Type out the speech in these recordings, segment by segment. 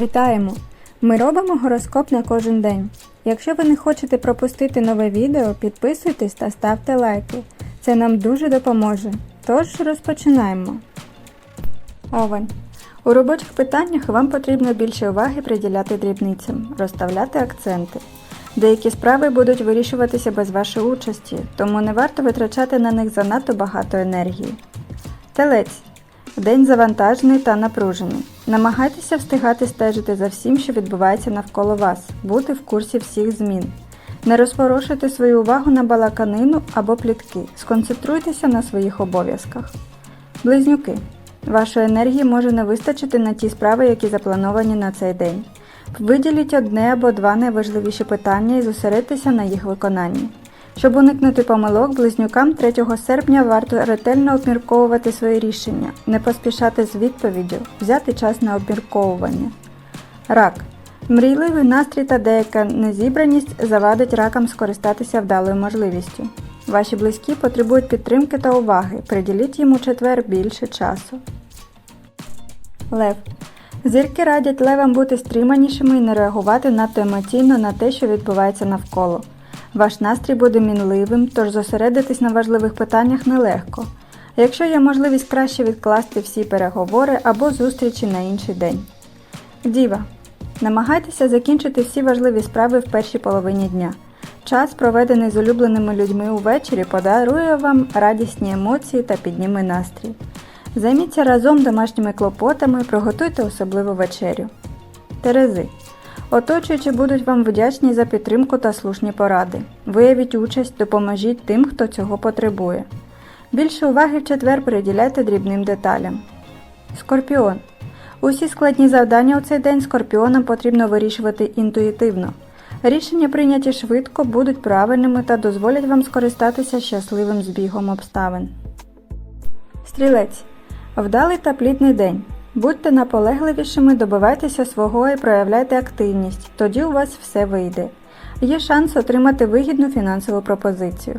Вітаємо! Ми робимо гороскоп на кожен день. Якщо ви не хочете пропустити нове відео, підписуйтесь та ставте лайки. Це нам дуже допоможе. Тож розпочинаємо. Овен. У робочих питаннях вам потрібно більше уваги приділяти дрібницям, розставляти акценти. Деякі справи будуть вирішуватися без вашої участі, тому не варто витрачати на них занадто багато енергії. Телець. День завантажений та напружений. Намагайтеся встигати стежити за всім, що відбувається навколо вас, бути в курсі всіх змін. Не розпорошуйте свою увагу на балаканину або плітки. Сконцентруйтеся на своїх обов'язках. Близнюки. Вашої енергії може не вистачити на ті справи, які заплановані на цей день. Виділіть одне або два найважливіші питання і зосередьтеся на їх виконанні. Щоб уникнути помилок, близнюкам 3 серпня варто ретельно обмірковувати свої рішення, не поспішати з відповіддю, взяти час на обмірковування. Рак. Мрійливий настрій та деяка незібраність завадить ракам скористатися вдалою можливістю. Ваші близькі потребують підтримки та уваги, приділіть їм у четвер більше часу. Лев. Зірки радять левам бути стриманішими і не реагувати надто емоційно на те, що відбувається навколо. Ваш настрій буде мінливим, тож зосередитись на важливих питаннях нелегко. Якщо є можливість краще відкласти всі переговори або зустрічі на інший день. Діва. Намагайтеся закінчити всі важливі справи в першій половині дня. Час, проведений з улюбленими людьми увечері, подарує вам радісні емоції та підніме настрій. Займіться разом домашніми клопотами, приготуйте особливу вечерю. Терези. Оточуючі будуть вам вдячні за підтримку та слушні поради. Виявіть участь, допоможіть тим, хто цього потребує. Більше уваги в четвер приділяйте дрібним деталям. Скорпіон. Усі складні завдання у цей день скорпіонам потрібно вирішувати інтуїтивно. Рішення, прийняті швидко, будуть правильними та дозволять вам скористатися щасливим збігом обставин. Стрілець. Вдалий та плідний день. Будьте наполегливішими, добивайтеся свого і проявляйте активність, тоді у вас все вийде. Є шанс отримати вигідну фінансову пропозицію.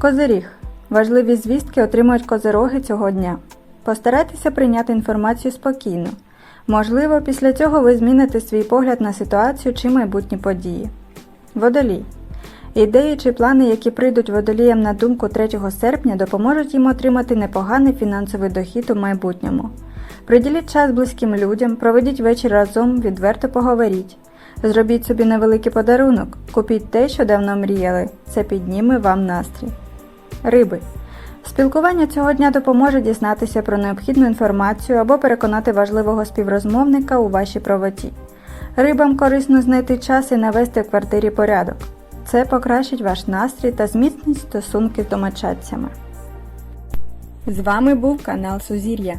Козиріг. Важливі звістки отримують козироги цього дня. Постарайтеся прийняти інформацію спокійно. Можливо, після цього ви зміните свій погляд на ситуацію чи майбутні події. Водолій. Ідеї чи плани, які прийдуть водоліям на думку 3 серпня, допоможуть їм отримати непоганий фінансовий дохід у майбутньому. Приділіть час близьким людям, проведіть вечір разом, відверто поговоріть. Зробіть собі невеликий подарунок, купіть те, що давно мріяли. Це підніме вам настрій. Риби. Спілкування цього дня допоможе дізнатися про необхідну інформацію або переконати важливого співрозмовника у вашій правоті. Рибам корисно знайти час і навести в квартирі порядок. Це покращить ваш настрій та зміцнить стосунки з домочадцями. З вами був канал Сузір'я.